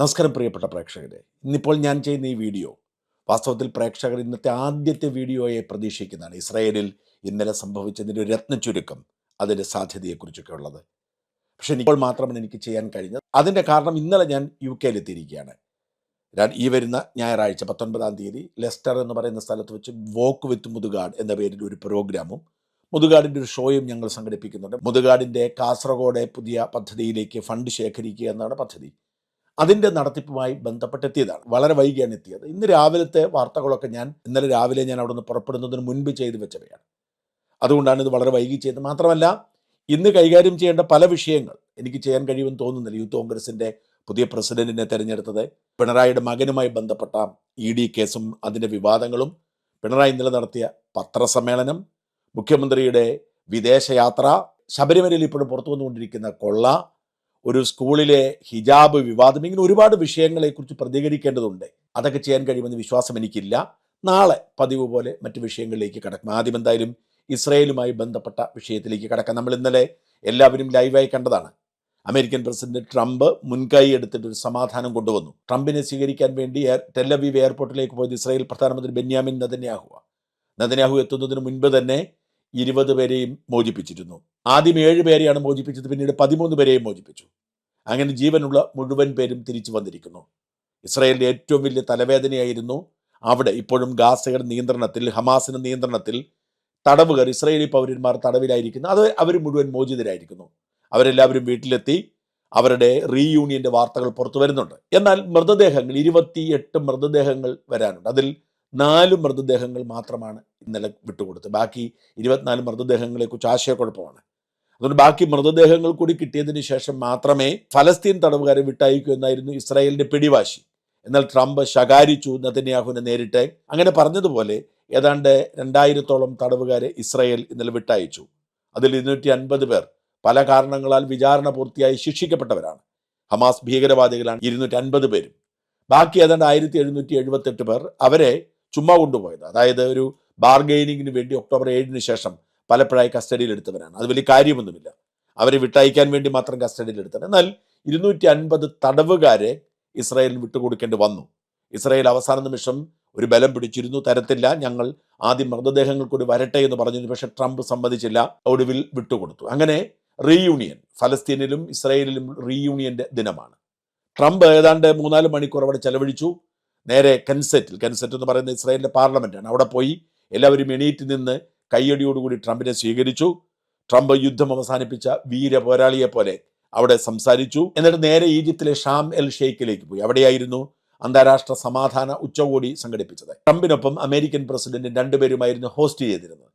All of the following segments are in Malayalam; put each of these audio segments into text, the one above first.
നമസ്കാരം പ്രിയപ്പെട്ട പ്രേക്ഷകരെ. ഇന്നിപ്പോൾ ഞാൻ ചെയ്യുന്ന ഈ വീഡിയോ വാസ്തവത്തിൽ പ്രേക്ഷകർ ഇന്നത്തെ ആദ്യത്തെ വീഡിയോയെ പ്രതീക്ഷിക്കുന്നതാണ്. ഇസ്രായേലിൽ ഇന്നലെ സംഭവിച്ചതിന്റെ ഒരു രത്ന ചുരുക്കം അതിന്റെ സാധ്യതയെക്കുറിച്ചൊക്കെ ഉള്ളത്. പക്ഷെ ഇപ്പോൾ മാത്രമാണ് എനിക്ക് ചെയ്യാൻ കഴിഞ്ഞത്. അതിന്റെ കാരണം ഇന്നലെ ഞാൻ യു കെയിലെത്തിയിരിക്കുകയാണ്. ഈ വരുന്ന ഞായറാഴ്ച പത്തൊൻപതാം തീയതി ലെസ്റ്റർ എന്ന് പറയുന്ന സ്ഥലത്ത് വെച്ച് വോക്ക് വിത്ത് മുതുകാട് എന്ന പേരിൽ ഒരു പ്രോഗ്രാമും മുതുകാടിന്റെ ഒരു ഷോയും ഞങ്ങൾ സംഘടിപ്പിക്കുന്നുണ്ട്. മുതുകാടിന്റെ കാസർഗോഡ് പുതിയ പദ്ധതിയിലേക്ക് ഫണ്ട് ശേഖരിക്കുക എന്നാണ് പദ്ധതി. അതിന്റെ നടത്തിപ്പുമായി ബന്ധപ്പെട്ടെത്തിയതാണ്. വളരെ വൈകിയാണ് എത്തിയത്. ഇന്ന് രാവിലത്തെ വാർത്തകളൊക്കെ ഞാൻ ഇന്നലെ രാവിലെ ഞാൻ അവിടെ നിന്ന് പുറപ്പെടുന്നതിന് മുൻപ് ചെയ്തു വെച്ചവയാണ്. അതുകൊണ്ടാണ് ഇത് വളരെ വൈകി ചെയ്തത്. മാത്രമല്ല ഇന്ന് കൈകാര്യം ചെയ്യേണ്ട പല വിഷയങ്ങൾ എനിക്ക് ചെയ്യാൻ കഴിയുമെന്ന് തോന്നുന്നില്ല. യൂത്ത് കോൺഗ്രസിന്റെ പുതിയ പ്രസിഡന്റിനെ തെരഞ്ഞെടുത്തത് പിണറായിയുടെ മകനുമായി ബന്ധപ്പെട്ട ഇ ഡി കേസും അതിന്റെ വിവാദങ്ങളും പിണറായി ഇന്നലെ നടത്തിയ പത്രസമ്മേളനം മുഖ്യമന്ത്രിയുടെ വിദേശയാത്ര ശബരിമലയിൽ ഇപ്പോഴും പുറത്തു വന്നുകൊണ്ടിരിക്കുന്ന കൊള്ള ഒരു സ്കൂളിലെ ഹിജാബ് വിവാദം ഇങ്ങനെ ഒരുപാട് വിഷയങ്ങളെക്കുറിച്ച് പ്രതികരിക്കേണ്ടതുണ്ട്. അതൊക്കെ ചെയ്യാൻ കഴിയുമെന്ന് വിശ്വാസം എനിക്കില്ല. നാളെ പതിവ് പോലെ മറ്റു വിഷയങ്ങളിലേക്ക് കടക്കും. ആദ്യം എന്തായാലും ഇസ്രയേലുമായി ബന്ധപ്പെട്ട വിഷയത്തിലേക്ക് കടക്കാം. നമ്മൾ ഇന്നലെ എല്ലാവരും ലൈവായി കണ്ടതാണ്. അമേരിക്കൻ പ്രസിഡന്റ് ട്രംപ് മുൻകൈ എടുത്തിട്ട് ഒരു സമാധാനം കൊണ്ടുവന്നു. ട്രംപിനെ സ്വീകരിക്കാൻ വേണ്ടി ടെല്ലവീവ് എയർപോർട്ടിലേക്ക് പോയത് ഇസ്രായേൽ പ്രധാനമന്ത്രി ബെന്യാമിൻ നദന്യാഹുവ നദന്യാഹു എത്തുന്നതിന് മുൻപ് തന്നെ ഇരുപത് പേരെയും മോചിപ്പിച്ചിരുന്നു. ആദ്യം ഏഴ് പേരെയാണ് മോചിപ്പിച്ചത് പിന്നീട് പതിമൂന്ന് പേരെയും മോചിപ്പിച്ചു. അങ്ങനെ ജീവനുള്ള മുഴുവൻ പേരും തിരിച്ചു വന്നിരിക്കുന്നു. ഇസ്രയേലിന്റെ ഏറ്റവും വലിയ തലവേദനയായിരുന്നു അവിടെ ഇപ്പോഴും ഗാസയുടെ നിയന്ത്രണത്തിൽ ഹമാസിന്റെ നിയന്ത്രണത്തിൽ തടവുകാർ ഇസ്രായേലി പൗരന്മാർ തടവിലായിരിക്കുന്നു. അത് അവർ മുഴുവൻ മോചിതരായിരിക്കുന്നു. അവരെല്ലാവരും വീട്ടിലെത്തി അവരുടെ റീയൂണിയന്റെ വാർത്തകൾ പുറത്തു വരുന്നുണ്ട്. എന്നാൽ മൃതദേഹങ്ങൾ ഇരുപത്തിയെട്ട് മൃതദേഹങ്ങൾ വരാനുണ്ട്. അതിൽ നാല് മൃതദേഹങ്ങൾ മാത്രമാണ് ഇന്നലെ വിട്ടുകൊടുത്തത്. ബാക്കി ഇരുപത്തിനാല് മൃതദേഹങ്ങളെക്കുറിച്ച് ആശയക്കുഴപ്പമാണ്. അതുകൊണ്ട് ബാക്കി മൃതദേഹങ്ങൾ കൂടി കിട്ടിയതിന് ശേഷം മാത്രമേ ഫലസ്തീൻ തടവുകാരെ വിട്ടയക്കൂ എന്നായിരുന്നു ഇസ്രായേലിന്റെ പിടിവാശി. എന്നാൽ ട്രംപ് ശകാരിച്ചു നതന്യാഹുവിനെ നേരിട്ട്. അങ്ങനെ പറഞ്ഞതുപോലെ ഏതാണ്ട് രണ്ടായിരത്തോളം തടവുകാരെ ഇസ്രായേൽ ഇന്നലെ വിട്ടയച്ചു. അതിൽ ഇരുന്നൂറ്റി അൻപത് പേർ പല കാരണങ്ങളാൽ വിചാരണ പൂർത്തിയായി ശിക്ഷിക്കപ്പെട്ടവരാണ്. ഹമാസ് ഭീകരവാദികളാണ് ഇരുന്നൂറ്റി അൻപത് പേരും. ബാക്കി ഏതാണ്ട് ആയിരത്തി എഴുന്നൂറ്റി എഴുപത്തെട്ട് പേർ അവരെ ചുമ്മാ കൊണ്ടുപോയത്. അതായത് ഒരു ബാർഗെയിനിങ്ങിന് വേണ്ടി ഒക്ടോബർ ഏഴിന് ശേഷം പലപ്പോഴായി കസ്റ്റഡിയിൽ എടുത്തവരാണ് അത് വലിയ കാര്യമൊന്നുമില്ല. അവരെ വിട്ടയക്കാൻ വേണ്ടി മാത്രം കസ്റ്റഡിയിൽ എടുത്തത് എന്നാൽ ഇരുന്നൂറ്റി അൻപത് തടവുകാരെ ഇസ്രായേലിന് വിട്ടുകൊടുക്കേണ്ടി വന്നു. ഇസ്രായേൽ അവസാന നിമിഷം ഒരു ബലം പിടിച്ചിരുന്നു. തരത്തില്ല. ഞങ്ങൾ ആദ്യം മൃതദേഹങ്ങൾ കൂടി വരട്ടെ എന്ന് പറഞ്ഞു. പക്ഷേ ട്രംപ് സമ്മതിച്ചില്ല. ഒടുവിൽ വിട്ടുകൊടുത്തു. അങ്ങനെ റീയൂണിയൻ ഫലസ്തീനിലും ഇസ്രായേലിലും റീയൂണിയന്റെ ദിനമാണ്. ട്രംപ് ഏതാണ്ട് മൂന്നാൽ മണിക്കൂർ അവിടെ ചെലവഴിച്ചു. നേരെ കൻസെറ്റിൽ കൻസെറ്റ് എന്ന് പറയുന്ന ഇസ്രായേലിന്റെ പാർലമെന്റാണ്. അവിടെ പോയി എല്ലാവരും എണീറ്റ് നിന്ന് കയ്യടിയോടുകൂടി ട്രംപിനെ സ്വീകരിച്ചു. ട്രംപ് യുദ്ധം അവസാനിപ്പിച്ച വീര പോരാളിയെ പോലെ അവിടെ സംസാരിച്ചു. എന്നിട്ട് നേരെ ഈജിപ്തിലെ ഷാം എൽ ഷെയ്ഖിലേക്ക് പോയി. അവിടെയായിരുന്നു അന്താരാഷ്ട്ര സമാധാന ഉച്ചകോടി സംഘടിപ്പിച്ചത്. ട്രംപിനൊപ്പം അമേരിക്കൻ പ്രസിഡന്റ് രണ്ടുപേരുമായിരുന്നു ഹോസ്റ്റ് ചെയ്തിരുന്നത്.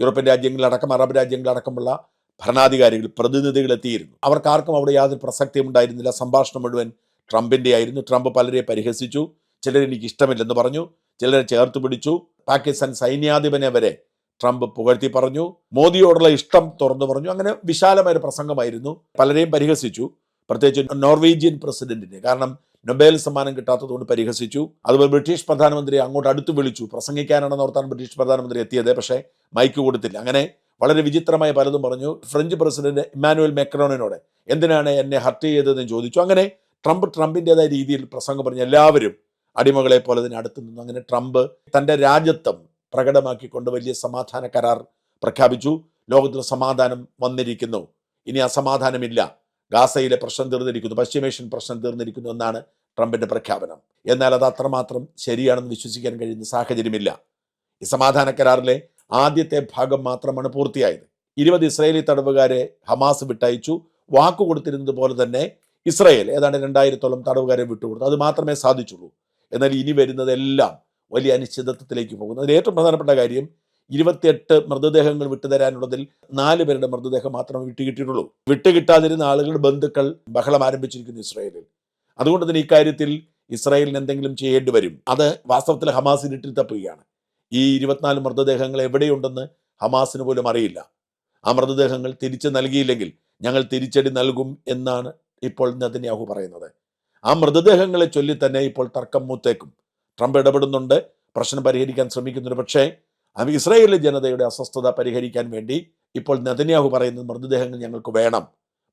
യൂറോപ്യൻ രാജ്യങ്ങളിലടക്കം അറബ് രാജ്യങ്ങളടക്കമുള്ള ഭരണാധികാരികൾ പ്രതിനിധികൾ എത്തിയിരുന്നു. അവർക്കാർക്കും അവിടെ യാതൊരു പ്രസക്തിയും ഉണ്ടായിരുന്നില്ല. സംഭാഷണം മുഴുവൻ ട്രംപിന്റെ ആയിരുന്നു. ട്രംപ് പലരെ പരിഹസിച്ചു. ചിലർ എനിക്ക് ഇഷ്ടമില്ലെന്ന് പറഞ്ഞു ചിലരെ ചേർത്ത് പിടിച്ചു. പാകിസ്ഥാൻ സൈന്യാധിപനെ വരെ ട്രംപ് പുകഴ്ത്തി പറഞ്ഞു. മോദിയോടുള്ള ഇഷ്ടം തുറന്നു പറഞ്ഞു. അങ്ങനെ വിശാലമായ ഒരു പ്രസംഗമായിരുന്നു. പലരെയും പരിഹസിച്ചു. പ്രത്യേകിച്ച് നോർവീജിയൻ പ്രസിഡന്റിനെ. കാരണം നൊബേൽ സമ്മാനം കിട്ടാത്തതുകൊണ്ട് പരിഹസിച്ചു. അതുപോലെ ബ്രിട്ടീഷ് പ്രധാനമന്ത്രി അങ്ങോട്ട് അടുത്ത് വിളിച്ചു. പ്രസംഗിക്കാനാണെന്ന് ഓർത്താണ് ബ്രിട്ടീഷ് പ്രധാനമന്ത്രി എത്തിയത്. പക്ഷേ മൈക്ക് കൊടുത്തില്ല. അങ്ങനെ വളരെ വിചിത്രമായ പലതും പറഞ്ഞു. ഫ്രഞ്ച് പ്രസിഡന്റ് ഇമ്മാനുവൽ മെക്രോണിനോട് എന്തിനാണ് എന്നെ ഹർട്ട് ചെയ്തതെന്ന് ചോദിച്ചു. അങ്ങനെ ട്രംപ് ട്രംപിന്റെതായ രീതിയിൽ പ്രസംഗം പറഞ്ഞ്. എല്ലാവരും അടിമകളെ പോലെ തന്നെ അടുത്ത് നിന്നു. അങ്ങനെ ട്രംപ് തന്റെ രാജ്യത്വം പ്രകടമാക്കിക്കൊണ്ട് വലിയ സമാധാന കരാർ പ്രഖ്യാപിച്ചു. ലോകത്തിൽ സമാധാനം വന്നിരിക്കുന്നു. ഇനി അസമാധാനമില്ല ഗാസയിലെ പ്രശ്നം തീർന്നിരിക്കുന്നു. പശ്ചിമേഷ്യൻ പ്രശ്നം തീർന്നിരിക്കുന്നു എന്നാണ് ട്രംപിന്റെ പ്രഖ്യാപനം. എന്നാൽ അത് അത്രമാത്രം ശരിയാണെന്ന് വിശ്വസിക്കാൻ കഴിയുന്ന സാഹചര്യമില്ല. ഈ സമാധാന കരാറിലെ ആദ്യത്തെ ഭാഗം മാത്രമാണ് പൂർത്തിയായത്. ഇരുപത് ഇസ്രയേലി തടവുകാരെ ഹമാസ് വിട്ടയച്ചു. വാക്കു കൊടുത്തിരുന്നത് പോലെ തന്നെ ഇസ്രയേൽ ഏതാണ്ട് രണ്ടായിരത്തോളം തടവുകാരെ വിട്ടുകൊടുത്തു. അത് മാത്രമേ സാധിച്ചുള്ളൂ. എന്നാൽ ഇനി വരുന്നതെല്ലാം വലിയ അനിശ്ചിതത്വത്തിലേക്ക് പോകുന്നു. അതിൽ ഏറ്റവും പ്രധാനപ്പെട്ട കാര്യം ഇരുപത്തിയെട്ട് മൃതദേഹങ്ങൾ വിട്ടുതരാനുള്ളതിൽ നാല് പേരുടെ മൃതദേഹം മാത്രമേ വിട്ടുകിട്ടിയിട്ടുള്ളൂ. വിട്ടുകിട്ടാതിരുന്ന ആളുകളുടെ ബന്ധുക്കൾ ബഹളം ആരംഭിച്ചിരിക്കുന്നു ഇസ്രായേലിൽ. അതുകൊണ്ട് തന്നെ ഇക്കാര്യത്തിൽ ഇസ്രായേലിന് എന്തെങ്കിലും ചെയ്യേണ്ടി വരും. അത് വാസ്തവത്തിൽ ഹമാസിന് ഇട്ടിൽ തപ്പുകയാണ്. ഈ ഇരുപത്തിനാല് മൃതദേഹങ്ങൾ എവിടെയുണ്ടെന്ന് ഹമാസിന് പോലും അറിയില്ല. ആ മൃതദേഹങ്ങൾ തിരിച്ചു നൽകിയില്ലെങ്കിൽ ഞങ്ങൾ തിരിച്ചടി നൽകും എന്നാണ് ഇപ്പോൾ നെതന്യാഹു പറയുന്നത്. ആ മൃതദേഹങ്ങളെ ചൊല്ലി തന്നെ ഇപ്പോൾ തർക്കം മൂത്തേക്കും. ട്രംപ് ഇടപെടുന്നുണ്ട്. പ്രശ്നം പരിഹരിക്കാൻ ശ്രമിക്കുന്നുണ്ട്. പക്ഷേ ഇസ്രായേലി ജനതയുടെ അസ്വസ്ഥത പരിഹരിക്കാൻ വേണ്ടി ഇപ്പോൾ നെതന്യാഹു പറയുന്നത് മൃതദേഹങ്ങൾ ഞങ്ങൾക്ക് വേണം.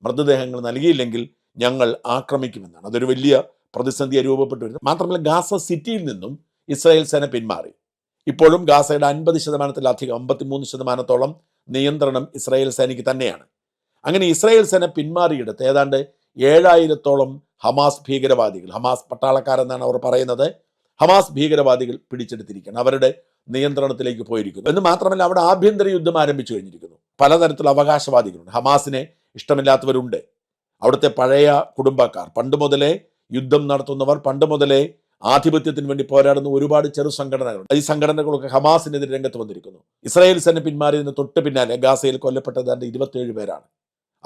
മൃതദേഹങ്ങൾ നൽകിയില്ലെങ്കിൽ ഞങ്ങൾ ആക്രമിക്കുമെന്നാണ്. അതൊരു വലിയ പ്രതിസന്ധിയെ രൂപപ്പെട്ടു വരുന്നത് മാത്രമല്ല ഗാസ സിറ്റിയിൽ നിന്നും ഇസ്രായേൽ സേന പിന്മാറി. ഇപ്പോഴും ഗാസയുടെ അൻപത് ശതമാനത്തിലധികം അമ്പത്തിമൂന്ന് ശതമാനത്തോളം നിയന്ത്രണം ഇസ്രായേൽ സേനയ്ക്ക് തന്നെയാണ്. അങ്ങനെ ഇസ്രായേൽ സേന പിന്മാറിയെടുത്ത് ഏതാണ്ട് ഏഴായിരത്തോളം ഹമാസ് ഭീകരവാദികൾ ഹമാസ് പട്ടാളക്കാരെന്നാണ് അവർ പറയുന്നത്. ഹമാസ് ഭീകരവാദികൾ പിടിച്ചെടുത്തിരിക്കുകയാണ്. അവരുടെ നിയന്ത്രണത്തിലേക്ക് പോയിരിക്കുന്നു. എന്ന് മാത്രമല്ല അവിടെ ആഭ്യന്തര യുദ്ധം ആരംഭിച്ചു കഴിഞ്ഞിരിക്കുന്നു. പലതരത്തിലുള്ള അവകാശവാദികളുണ്ട്. ഹമാസിനെ ഇഷ്ടമില്ലാത്തവരുണ്ട്. അവിടുത്തെ പഴയ കുടുംബക്കാർ. പണ്ട് മുതലേ യുദ്ധം നടത്തുന്നവർ പണ്ട് മുതലേ ആധിപത്യത്തിന് വേണ്ടി പോരാടുന്ന ഒരുപാട് ചെറു സംഘടനകളുണ്ട്. ഈ സംഘടനകളൊക്കെ ഹമാസിനെതിരെ രംഗത്ത് വന്നിരിക്കുന്നു. ഇസ്രായേൽ സേന പിന്മാറിയതിന് തൊട്ട് പിന്നാലെ ഗാസയിൽ കൊല്ലപ്പെട്ടത് രണ്ട് ഇരുപത്തിയേഴ് പേരാണ്.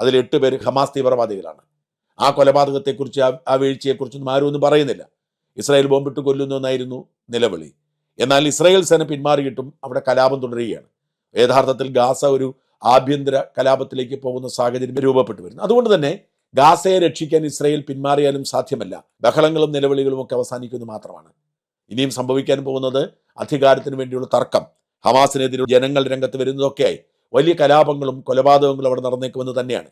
അതിൽ എട്ട് പേര് ഹമാസ് തീവ്രവാദികളാണ്. ആ കൊലപാതകത്തെക്കുറിച്ച് ആ- വീഴ്ചയെക്കുറിച്ചൊന്നും ആരും ഒന്നും പറയുന്നില്ല. ഇസ്രായേൽ ബോംബിട്ട് കൊല്ലുന്നു എന്നായിരുന്നു നിലവിളി. എന്നാൽ ഇസ്രായേൽ സേന പിന്മാറിയിട്ടും അവിടെ കലാപം തുടരുകയാണ്. യഥാർത്ഥത്തിൽ ഗാസ ഒരു ആഭ്യന്തര കലാപത്തിലേക്ക് പോകുന്ന സാഹചര്യം രൂപപ്പെട്ടു വരുന്നു. അതുകൊണ്ട് തന്നെ ഗാസയെ രക്ഷിക്കാൻ ഇസ്രായേൽ പിന്മാറിയാലും സാധ്യമല്ല. ബഹളങ്ങളും നിലവിളികളും ഒക്കെ അവസാനിക്കുന്നു മാത്രമാണ്. ഇനിയും സംഭവിക്കാൻ പോകുന്നത് അധികാരത്തിന് വേണ്ടിയുള്ള തർക്കം. ഹമാസിനെതിരെ ജനങ്ങൾ രംഗത്ത് വരുന്നതൊക്കെയായി. വലിയ കലാപങ്ങളും കൊലപാതകങ്ങളും അവിടെ നടന്നേക്കുമെന്ന് തന്നെയാണ്.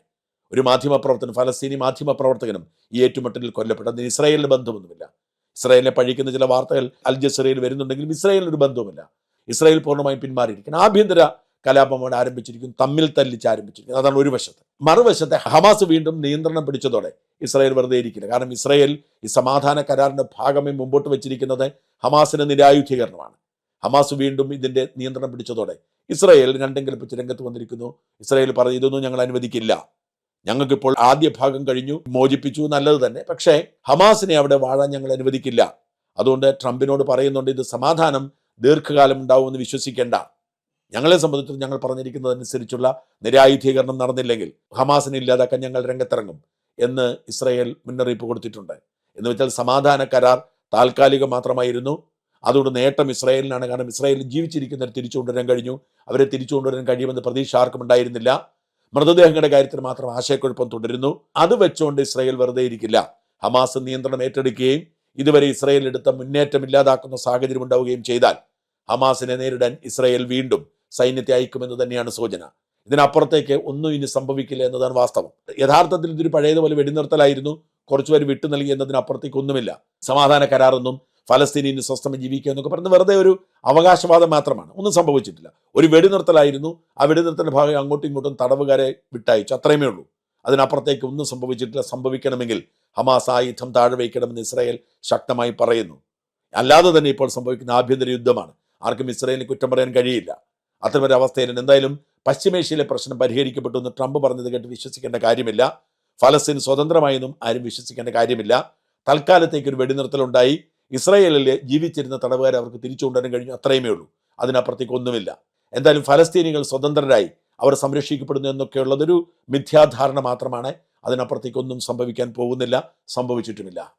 ഒരു മാധ്യമപ്രവർത്തകൻ ഫലസ്തീനി മാധ്യമപ്രവർത്തകനും ഈ ഏറ്റുമുട്ടലിൽ കൊല്ലപ്പെട്ടത്. ഇസ്രായേലിന് ബന്ധമൊന്നുമില്ല. ഇസ്രായേലിനെ പഴിക്കുന്ന ചില വാർത്തകൾ അൽ ജസീറയിൽ വരുന്നുണ്ടെങ്കിലും ഇസ്രായേലിന് ഒരു ബന്ധവുമില്ല. ഇസ്രായേൽ പൂർണമായും പിന്മാറിയിരിക്കുന്നു. ആഭ്യന്തര കലാപം അവിടെ ആരംഭിച്ചിരിക്കുന്നു. തമ്മിൽ തല്ലിച്ച് ആരംഭിച്ചിരിക്കുന്നു. അതാണ് ഒരു വശത്ത്. മറുവശത്തെ ഹമാസ് വീണ്ടും നിയന്ത്രണം പിടിച്ചതോടെ ഇസ്രായേൽ വെറുതെ ഇരിക്കില്ല. കാരണം ഇസ്രായേൽ ഈ സമാധാന കരാറിന്റെ ഭാഗമേ മുമ്പോട്ട് വെച്ചിരിക്കുന്നത് ഹമാസിന് നിരായുധീകരണമാണ്. ഹമാസ് വീണ്ടും ഇതിന്റെ നിയന്ത്രണം പിടിച്ചതോടെ ഇസ്രായേൽ രണ്ടും കൽപ്പിച്ച് രംഗത്ത് വന്നിരിക്കുന്നു. ഇസ്രായേൽ പറഞ്ഞു ഇതൊന്നും ഞങ്ങൾ അനുവദിക്കില്ല. ഞങ്ങൾക്കിപ്പോൾ ആദ്യ ഭാഗം കഴിഞ്ഞു മോചിപ്പിച്ചു നല്ലത് തന്നെ. പക്ഷേ ഹമാസിനെ അവിടെ വാഴാൻ ഞങ്ങൾ അനുവദിക്കില്ല. അതുകൊണ്ട് ട്രംപിനോട് പറയുന്നുണ്ട് ഇത് സമാധാനം ദീർഘകാലം ഉണ്ടാവുമെന്ന് വിശ്വസിക്കേണ്ട. ഞങ്ങളെ സംബന്ധിച്ച് ഞങ്ങൾ പറഞ്ഞിരിക്കുന്നതനുസരിച്ചുള്ള നിരായുധീകരണം നടന്നില്ലെങ്കിൽ ഹമാസിനെ ഇല്ലാതാക്കാൻ ഞങ്ങൾ രംഗത്തിറങ്ങും എന്ന് ഇസ്രയേൽ മുന്നറിയിപ്പ് കൊടുത്തിട്ടുണ്ട്. എന്ന് വെച്ചാൽ സമാധാന കരാർ താൽക്കാലികം മാത്രമായിരുന്നു. അതുകൊണ്ട് നേട്ടം ഇസ്രായേലിനാണ്. കാരണം ഇസ്രായേൽ ജീവിച്ചിരിക്കുന്നവരെ തിരിച്ചു കൊണ്ടുവരാൻ കഴിഞ്ഞു. അവരെ തിരിച്ചു കൊണ്ടുവരാൻ കഴിയുമെന്ന് പ്രതീക്ഷ ആർക്കും ഉണ്ടായിരുന്നില്ല. മൃതദേഹങ്ങളുടെ കാര്യത്തിൽ മാത്രം ആശയക്കുഴപ്പം തുടരുന്നു. അത് വെച്ചുകൊണ്ട് ഇസ്രായേൽ വെറുതെ ഇരിക്കില്ല. ഹമാസ് നിയന്ത്രണം ഏറ്റെടുക്കുകയും ഇതുവരെ ഇസ്രായേൽ എടുത്ത മുന്നേറ്റം ഇല്ലാതാക്കുന്ന സാഹചര്യം ഉണ്ടാവുകയും ചെയ്താൽ ഹമാസിനെ നേരിടാൻ ഇസ്രായേൽ വീണ്ടും സൈന്യത്തെ അയക്കുമെന്ന് തന്നെയാണ് സൂചന. ഇതിനപ്പുറത്തേക്ക് ഒന്നും ഇനി സംഭവിക്കില്ല എന്നതാണ് വാസ്തവം. യഥാർത്ഥത്തിൽ ഇതൊരു പഴയതുപോലെ വെടിനിർത്തലായിരുന്നു. കുറച്ചുപേർ വിട്ടു നൽകി എന്നതിനപ്പുറത്തേക്ക് ഒന്നുമില്ല. സമാധാന കരാറൊന്നും ഫലസ്തീനിന് സ്വസ്ഥമായി ജീവിക്കുക എന്നൊക്കെ പറയുന്നത് വെറുതെ ഒരു അവകാശവാദം മാത്രമാണ്. ഒന്നും സംഭവിച്ചിട്ടില്ല. ഒരു വെടിനിർത്തലായിരുന്നു. ആ വെടിനിർത്തലിന്റെ ഭാഗം അങ്ങോട്ടും ഇങ്ങോട്ടും തടവുകാരെ വിട്ടയച്ചു. അത്രയുമേ ഉള്ളൂ. അതിനപ്പുറത്തേക്ക് ഒന്നും സംഭവിച്ചിട്ടില്ല. സംഭവിക്കണമെങ്കിൽ ഹമാസ് ആയുധം താഴെ വയ്ക്കണമെന്ന് ഇസ്രായേൽ ശക്തമായി പറയുന്നു. അല്ലാതെ തന്നെ ഇപ്പോൾ സംഭവിക്കുന്ന ആഭ്യന്തര യുദ്ധമാണ്. ആർക്കും ഇസ്രായേലിന് കുറ്റം പറയാൻ കഴിയില്ല. അത്തരമൊരു അവസ്ഥയിൽ എന്തായാലും പശ്ചിമേഷ്യയിലെ പ്രശ്നം പരിഹരിക്കപ്പെട്ടു എന്ന് ട്രംപ് പറഞ്ഞത് കേട്ട് വിശ്വസിക്കേണ്ട കാര്യമില്ല. ഫലസ്തീൻ സ്വതന്ത്രമായെന്നും ആരും വിശ്വസിക്കേണ്ട കാര്യമില്ല. തൽക്കാലത്തേക്ക് ഒരു വെടിനിർത്തലുണ്ടായി. ഇസ്രായേലിലെ ജീവിച്ചിരുന്ന തടവുകാരെ അവർക്ക് തിരിച്ചു കൊണ്ടുവരാൻ കഴിഞ്ഞു. അത്രയുമേ ഉള്ളൂ. അതിനപ്പുറത്തേക്ക് ഒന്നുമില്ല. എന്തായാലും ഫലസ്തീനികൾ സ്വതന്ത്രരായി അവർ സംരക്ഷിക്കപ്പെടുന്നു എന്നൊക്കെയുള്ളതൊരു മിഥ്യാധാരണ മാത്രമാണ്. അതിനപ്പുറത്തേക്ക് ഒന്നും സംഭവിക്കാൻ പോകുന്നില്ല സംഭവിച്ചിട്ടുമില്ല.